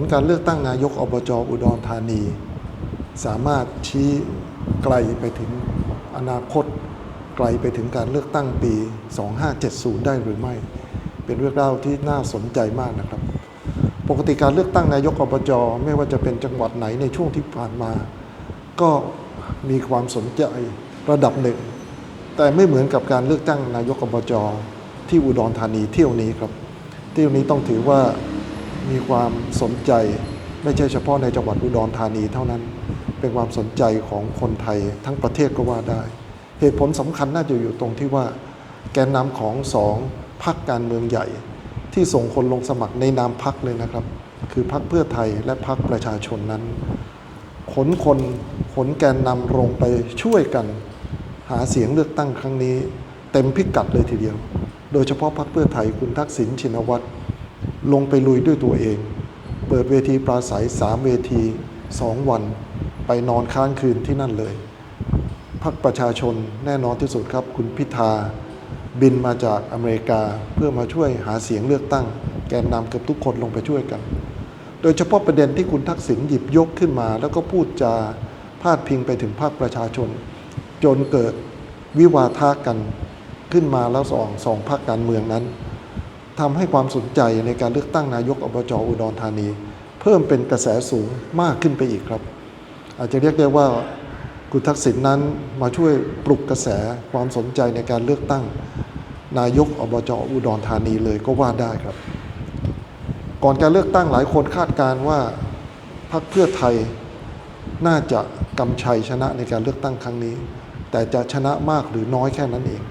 ลการเลือกตั้งนายกอบจอุดรธานี สามารถชี้ไกลไปถึงอนาคต ไกลไปถึงการเลือกตั้งปี 2570 ได้หรือไม่ เป็นเรื่องเล่าที่น่าสนใจมากนะครับ ปกติการเลือกตั้งนายกอบจไม่ว่าจะเป็นจังหวัดไหนในช่วงที่ผ่านมา ก็มีความสนใจระดับหนึ่ง แต่ไม่เหมือนกับการเลือกตั้งนายกอบจที่อุดรธานีเที่ยวนี้ครับ เที่ยวนี้ต้องถือว่า มีความสนใจไม่ใช่เฉพาะในจังหวัดอุดรธานีเท่านั้น เป็นความสนใจของคนไทยทั้งประเทศก็ว่าได้ เหตุผลสำคัญน่าจะอยู่ตรงที่ว่า แกนนำของสองพรรคการเมืองใหญ่ ที่ส่งคนลงสมัครในนามพรรคเลยนะครับ คือพรรคเพื่อไทยและพรรคประชาชนนั้น ขนคนขนแกนนำลงไปช่วยกัน หาเสียงเลือกตั้งครั้งนี้ เต็มพิกัดเลยทีเดียว โดยเฉพาะพรรคเพื่อไทยคุณทักษิณชินวัตร ลงไปลุยด้วยตัวเอง เปิดเวทีปราศัยสามเวทีสองวัน ไปนอนค้างคืนที่นั่นเลยพรรคประชาชนแน่นอนที่สุดครับ คุณพิธา บินมาจากอเมริกาเพื่อมาช่วยหาเสียงเลือกตั้ง แกนนำเกือบทุกคนลงไปช่วยกัน โดยเฉพาะประเด็นที่คุณทักษิณหยิบยกขึ้นมา แล้วก็พูดจาพาดพิงไปถึงภาคประชาชน จนเกิดวิวาทะกันขึ้นมาแล้วสองสองภาคการเมืองนั้น ทำให้ความสนใจในการเลือกตั้งนายกอบจอุดรธานี เพิ่มเป็นกระแสสูงมากขึ้นไปอีกครับ อาจจะเรียกได้ว่าคุณทักษิณนั้นมาช่วยปลุกกระแสความสนใจในการเลือกตั้ง นายกอบจอุดรธานีเลยก็ว่าได้ครับ ก่อนการเลือกตั้งหลายคนคาดการณ์ว่าพรรคเพื่อไทยน่าจะกำชัยชนะในการเลือกตั้งครั้งนี้ แต่จะชนะมากหรือน้อยแค่นั้นเอง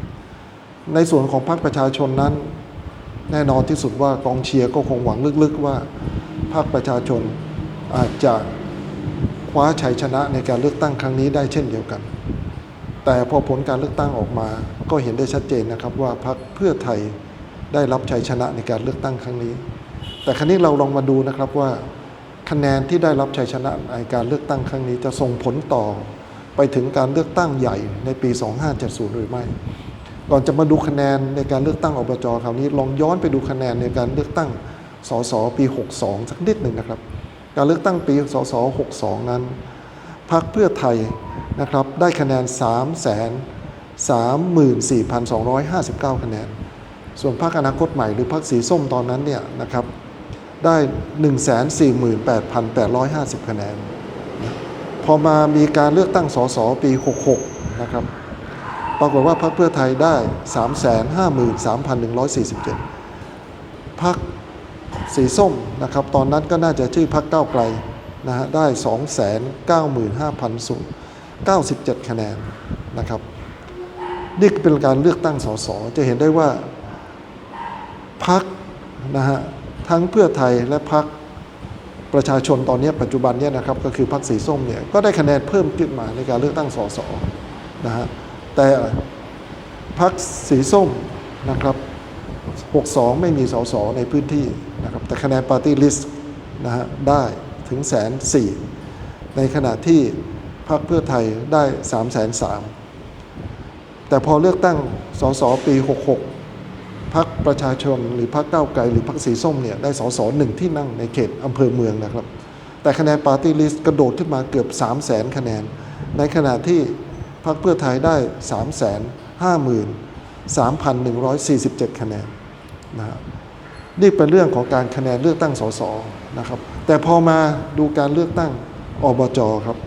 ในส่วนของพรรคประชาชนนั้น แน่นอนที่สุดว่ากองเชียร์ก็คงหวังลึกๆว่าพรรคประชาชนอาจจะคว้าชัยชนะในการเลือกตั้งครั้งนี้ได้เช่นเดียวกัน แต่พอผลการเลือกตั้งออกมาก็เห็นได้ชัดเจนนะครับว่าพรรคเพื่อไทยได้รับชัยชนะในการเลือกตั้งครั้งนี้ แต่ครั้นี้เราลองมาดูนะครับว่าคะแนนที่ได้รับชัยชนะในการเลือกตั้งครั้งนี้จะส่งผลต่อไปถึงการเลือกตั้งใหญ่ในปี 2570 หรือไม่ ก่อนจะมาดูคะแนนในการเลือกตั้งอบจคราวนี้ลองย้อนไปดูคะแนนในการเลือกตั้งสสปี 62 สักนิดหนึ่งนะครับ การเลือกตั้งปีสส62 นั้นพรรคเพื่อไทยนะครับได้คะแนน 3 3 4 2 5 9 คะแนน ส่วนพรรคอนาคตใหม่หรือพรรคสีส้มตอนนั้นเนี่ยนะครับได้ 148,850 คะแนน พอมามีการเลือกตั้งสสปี 66 นะครับ ปรากฏว่าพรรคเพื่อไทยได้ 353,147 พรรคสีส้มนะครับ ตอนนั้นก็น่าจะชื่อพรรคก้าวไกลนะฮะได้ 295,097 คะแนนนะครับ นี่เป็นการเลือกตั้งสสจะเห็นได้ว่าพรรคนะฮะทั้งเพื่อไทยและพรรคประชาชนตอนนี้ปัจจุบันเนี่ยนะครับก็คือพรรคสีส้มเนี่ยก็ได้คะแนนเพิ่มขึ้นมาในการเลือกตั้งสสนะฮะ แต่พรรคสีส้มนะครับ 62 ไม่มีสสในพื้นที่นะครับ แต่คะแนนปาร์ตี้ลิสต์นะฮะได้ถึงแสนสี่ในขณะที่พรรคเพื่อไทยได้3ามแสนสามแต่พอเลือกตั้งสสปี 66พรรคประชาชนหรือพรรคก้าไกลหรือพรรคสีส้มเนี่ยได้สสหนึ่งที่นั่งในเขตอำเภอเมืองนะครับ แต่คะแนนปาร์ตี้ลิสต์กระโดดขึ้นมาเกือบ3 0 0แสนคะแนน ในขณะที่ พรรคเพื่อไทยได้ 3 5 3 1 4 7 คะแนนนะครับนี่เป็นเรื่องของการคะแนนเลือกตั้งสสนะครับ แต่พอมาดูการเลือกตั้งอบจครับ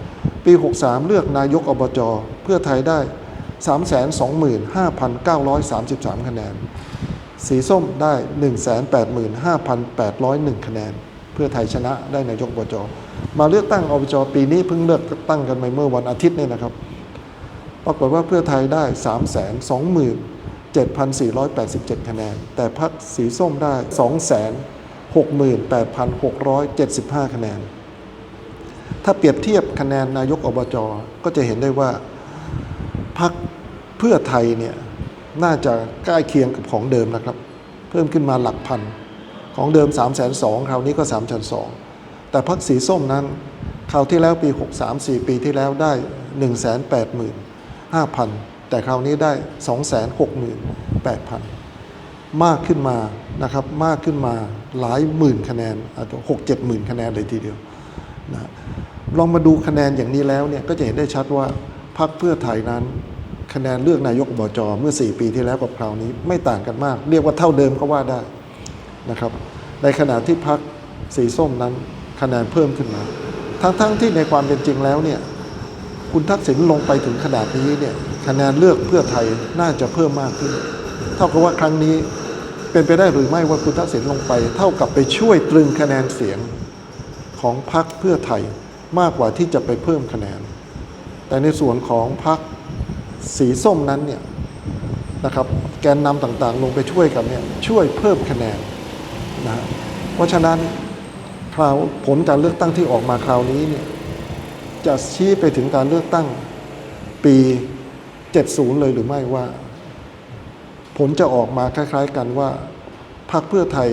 ปี 63 เลือกนายกอบจเพื่อไทยได้ 325,933 คะแนน สีส้มได้ 185,801 คะแนน เพื่อไทยชนะได้นายกอบจมาเลือกตั้งอบจปีนี้เพิ่งเลือกตั้งกันไปเมื่อวันอาทิตย์นี่นะครับ ปรากฏว่าเพื่อไทยได้ 3 2 7,487 คะแนน แต่พรรคสีส้มได้ 268,675 คะแนน ถ้าเปรียบเทียบคะแนนนายกอบจก็จะเห็นได้ว่าพรรคเพื่อไทยเนี่ยน่าจะใกล้เคียงกับของเดิมนะครับ เพิ่มขึ้นมาหลักพัน ของเดิม 3 2 0 0 0คราวนี้ก็ 3 2 0 0แต่พรรคสีส้มนั้นคราวที่แล้วปี 63 4 ปีที่แล้วได้ 5,000 แต่คราวนี้ได้ 268,000 มากขึ้นมานะครับมากขึ้นมาหลายหมื่นคะแนนอาจจะหกเจ็ดหมื่นคะแนนเลยทีเดียวนะลองมาดูคะแนนอย่างนี้แล้วเนี่ยก็จะเห็นได้ชัดว่าพรรคเพื่อไทยนั้น คะแนนเลือกนายกบจเมื่อ 4 ปีที่แล้วกับคราวนี้ไม่ต่างกันมาก เรียกว่าเท่าเดิมก็ว่าได้นะครับ ในขณะที่พรรคสีส้มนั้นคะแนนเพิ่มขึ้นมา ทั้งๆที่ในความเป็นจริงแล้วเนี่ย คุณทักษิณลงไปถึงขนาดนี้เนี่ยคะแนนเลือกเพื่อไทยน่าจะเพิ่มมากขึ้น เท่ากับว่าครั้งนี้เป็นไปได้หรือไม่ว่าคุณทักษิณลงไป เท่ากับไปช่วยตรึงคะแนนเสียงของพรรคเพื่อไทยมากกว่าที่จะไปเพิ่มคะแนน แต่ในส่วนของพรรคสีส้มนั้นเนี่ยนะครับแกนนำต่างๆ ลงไปช่วยกันเนี่ยช่วยเพิ่มคะแนนนะฮะเพราะฉะนั้นคราวผลการเลือกตั้งที่ออกมาคราวนี้เนี่ย จะชี้ไปถึงการเลือกตั้งปี 70 เลยหรือไม่ว่า ผลจะออกมาคล้าย ๆ กันว่าพรรคเพื่อไทย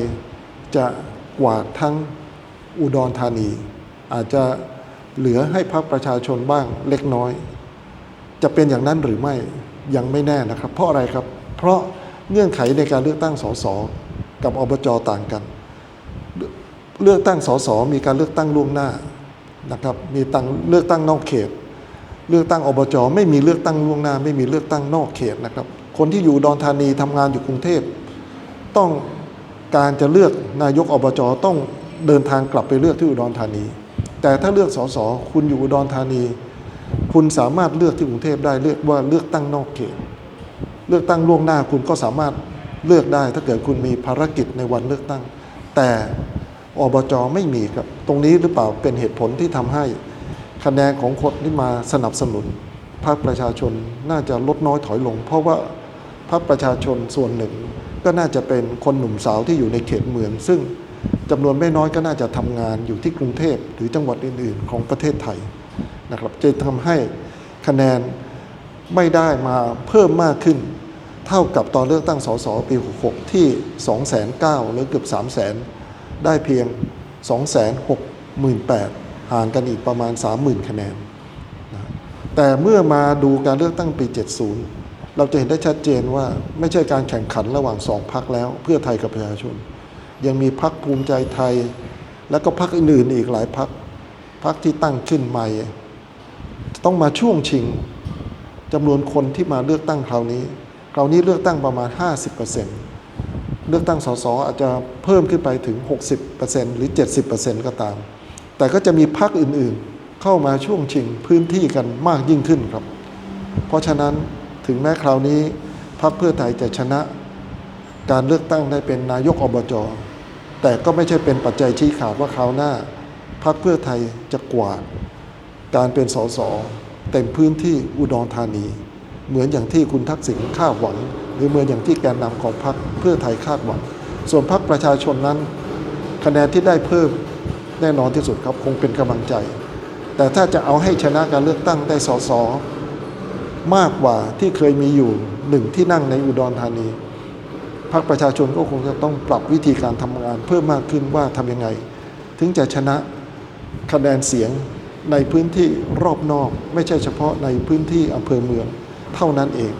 จะกวาดทั้งอุดรธานี อาจจะเหลือให้พรรคประชาชนบ้างเล็กน้อย จะเป็นอย่างนั้นหรือไม่ยังไม่แน่นะครับ เพราะอะไรครับ เพราะเงื่อนไขในการเลือกตั้งสสกับอบจต่างกัน เลือกตั้งสสมีการเลือกตั้งล่วงหน้า นะครับมีตั้งเลือกตั้งนอกเขต เลือกตั้งอบจไม่มีเลือกตั้งล่วงหน้า ไม่มีเลือกตั้งนอกเขตนะครับ คนที่อยู่ดอนธานีทำงานอยู่กรุงเทพ ต้องการจะเลือกนายกอบจต้องเดินทางกลับไปเลือกที่อุดรธานี แต่ถ้าเลือกสสคุณอยู่อุดรธานี คุณสามารถเลือกที่กรุงเทพได้เลือกว่าเลือกตั้งนอกเขต เลือกตั้งล่วงหน้าคุณก็สามารถเลือกได้ถ้าเกิดคุณมีภารกิจในวันเลือกตั้ง แต่ อบจไม่มีครับ ตรงนี้หรือเปล่าเป็นเหตุผลที่ทำให้คะแนนของคนที่มาสนับสนุนพรรคประชาชนน่าจะลดน้อยถอยลง เพราะว่าพรรคประชาชนส่วนหนึ่ง ก็น่าจะเป็นคนหนุ่มสาวที่อยู่ในเขตเมือง ซึ่งจำนวนไม่น้อยก็น่าจะทำงานอยู่ที่กรุงเทพหรือจังหวัดอื่น ๆ ของประเทศไทยนะครับจะทำให้คะแนนไม่ได้มาเพิ่มมากขึ้น เท่ากับตอนเลือกตั้งสสปี 66 ที่2 9 0 0หรือเกือบ 3 0 0 0 0 ได้เพียง 268,000 ห่างกันอีกประมาณ 30,000 คะแนนนะแต่เมื่อมาดูการเลือกตั้งปี 70 เราจะเห็นได้ชัดเจนว่าไม่ใช่การแข่งขันระหว่างสองพักแล้ว เพื่อไทยกับประชาชน ยังมีพักภูมิใจไทย และก็พักอื่นๆอีกหลายพักพักที่ตั้งขึ้นใหม่ ต้องมาช่วงชิงจำนวนคนที่มาเลือกตั้งคราวนี้คราวนี้เลือกตั้งประมาณ 50%เเลือกตั้งสสอาจจะเพิ่มขึ้นไปถึง 60%หรือ 70%ก็ตาม แต่ก็จะมีพรรคอื่นๆ เข้ามาช่วงชิงพื้นที่กันมากยิ่งขึ้นครับ เพราะฉะนั้นถึงแม้คราวนี้พรรคเพื่อไทยจะชนะ การเลือกตั้งได้เป็นนายกอบจแต่ก็ไม่ใช่เป็นปัจจัยชี้ขาดว่าคราวหน้าพรรคเพื่อไทยจะกวาดการเป็นสสเต็มพื้นที่อุดรธานี เหมือนอย่างที่คุณทักษิณคาดหวัง หรือเหมือนอย่างที่แกนนำของพรรคเพื่อไทยคาดหวัง ส่วนพรรคประชาชนนั้น คะแนนที่ได้เพิ่มแน่นอนที่สุดครับคงเป็นกำลังใจ แต่ถ้าจะเอาให้ชนะการเลือกตั้งได้สสมากกว่าที่เคยมีอยู่หนึ่งที่นั่งในอุดรธานีพรรคประชาชนก็คงจะต้องปรับวิธีการทำงานเพิ่มมากขึ้นว่าทำยังไง ถึงจะชนะคะแนนเสียงในพื้นที่รอบนอก ไม่ใช่เฉพาะในพื้นที่อำเภอเมือง เท่านั้นเอง